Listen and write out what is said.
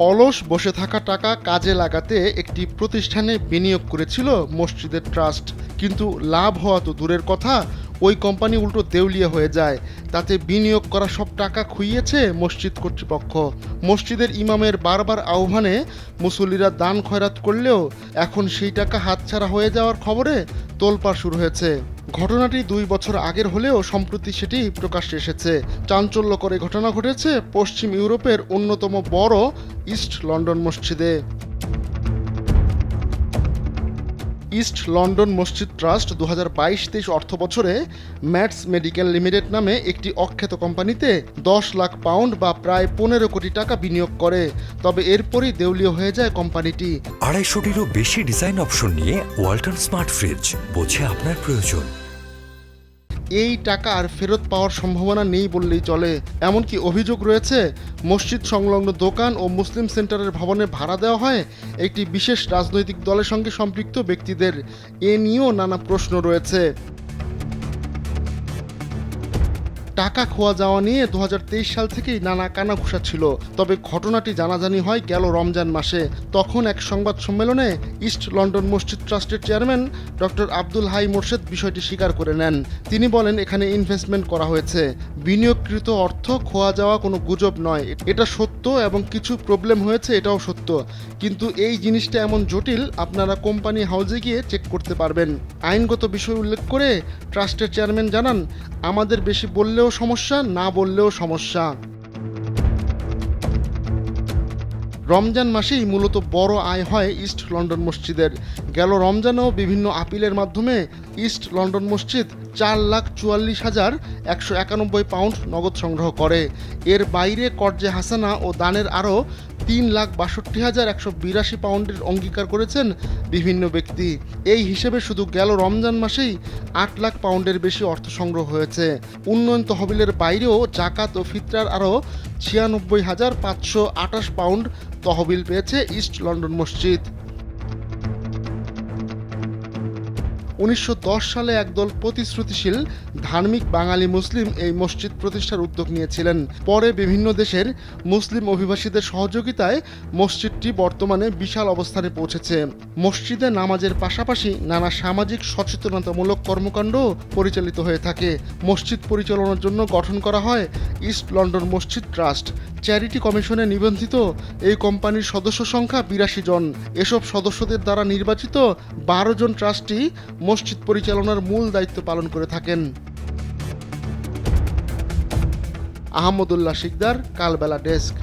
অলস বসে থাকা টাকা কাজে লাগাতে একটি প্রতিষ্ঠানে বিনিয়োগ করেছিল মসজিদের ট্রাস্ট। কিন্তু লাভ হওয়া তো দূরের কথা, ওই কোম্পানি উল্টো দেউলিয়া হয়ে যায়। তাতে বিনিয়োগ করা সব টাকা খুইয়েছে মসজিদ কর্তৃপক্ষ। মসজিদের ইমামের বারবার আহ্বানে মুসল্লিরা দান খয়রাত করলেও এখন সেই টাকা হাতছাড়া হয়ে যাওয়ার খবরে তোলপাড় শুরু হয়েছে। ঘটনাটি দুই বছর আগের হলেও সম্প্রতি সেটি প্রকাশ্যে এসেছে। চাঞ্চল্যকর ঘটনা ঘটেছে পশ্চিম ইউরোপের অন্যতম বড় ইস্ট লন্ডন মসজিদে। ইস্ট লন্ডন মসজিদ ট্রাস্ট দু হাজার বাইশ তেইশ অর্থ বছরে ম্যাটস মেডিকেল লিমিটেড নামে একটি অখ্যাত কোম্পানিতে দশ লাখ পাউন্ড বা প্রায় পনেরো কোটি টাকা বিনিয়োগ করে। তবে এরপরই দেউলিয়া হয়ে যায় কোম্পানিটি। আড়াইশোটিরও বেশি ডিজাইন অপশন নিয়ে ওয়ালটন স্মার্ট ফ্রিজ বোঝে আপনার প্রয়োজন। এই টাকা আর ফেরত পাওয়ার সম্ভাবনা নেই বললেই চলে। এমনকি অভিযোগ রয়েছে, মসজিদ সংলগ্ন দোকান ও মুসলিম সেন্টারের ভবনে ভাড়া দেওয়া হয় একটি বিশেষ রাজনৈতিক দলের সঙ্গে সম্পৃক্ত ব্যক্তিদের। এ নিয়েও নানা প্রশ্ন রয়েছে। টাকা খোয়া যাওয়া নিয়ে দু হাজার তেইশ সাল থেকেই নানা কানাঘুষা ছিল। তবে ঘটনাটি জানাজানি হয় গেল রমজান মাসে। তখন এক সংবাদ সম্মেলনে ইস্ট লন্ডন মসজিদ ট্রাস্টের চেয়ারম্যান ডক্টর আব্দুল হাই মোর্শেদ বিষয়টি স্বীকার করে নেন। তিনি বলেন, এখানে ইনভেস্টমেন্ট করা হয়েছে। বিনিয়োগকৃত অর্থ খোয়া যাওয়া কোনো গুজব নয়। এটা সত্য এবং কিছু প্রবলেম হয়েছে, এটাও সত্য। কিন্তু এই জিনিসটা এমন জটিল, আপনারা কোম্পানি হাউজে গিয়ে চেক করতে পারবেন। আইনগত বিষয় উল্লেখ করে ট্রাস্টের চেয়ারম্যান জানান, আমাদের বেশি বললেও সমস্যা না বললেও সমস্যা। রমজান মাসেই মূলত বড় আয় হয় ইস্ট লন্ডন মসজিদের। গেল রমজানেও বিভিন্ন আপিলের মাধ্যমে ইস্ট লন্ডন মসজিদ চার লাখ চুয়াল্লিশ হাজার একশো একানব্বই পাউন্ড নগদ সংগ্রহ করে। এর বাইরে কর্জে হাসানা ও দানের আরও তিন লাখ বাষট্টি হাজার একশো বিরাশি পাউন্ডের অঙ্গীকার করেছেন বিভিন্ন ব্যক্তি। এই হিসেবে শুধু গেল রমজান মাসেই আট লাখ পাউন্ডের বেশি অর্থ সংগ্রহ হয়েছে। উন্নয়ন তহবিলের বাইরেও জাকাত ও ফিতরার আরও ছিয়ানব্বই হাজার পাঁচশো আটাশ পাউন্ড তহবিল পেয়েছে ইস্ট লন্ডন মসজিদ। উনিশশো দশ সালে একদল প্রতিশ্রুতিশীল ধার্মিক বাঙালি মুসলিম এই মসজিদ প্রতিষ্ঠার উদ্যোগ নিয়েছিলেন। পরে বিভিন্ন দেশের মুসলিম অভিবাসীদের সহযোগিতায় মসজিদটি বর্তমানে বিশাল অবস্থানে পৌঁছেছে। মসজিদে নামাজের পাশাপাশি নানা সামাজিক সচেতনতামূলক কর্মকাণ্ড পরিচালিত হয়ে থাকে। মসজিদ পরিচালনার জন্য গঠন করা হয় ইস্ট লন্ডন মসজিদ ট্রাস্ট। চ্যারিটি কমিশনে নিবন্ধিত এই কোম্পানির সদস্য সংখ্যা বিরাশি জন। এসব সদস্যদের দ্বারা নির্বাচিত বারো জন ট্রাস্টি মসজিদ পরিচালনার মূল দায়িত্ব পালন করে থাকেন। আহমদুল্লাহ শিকদার কালবেলা ডেস্ক।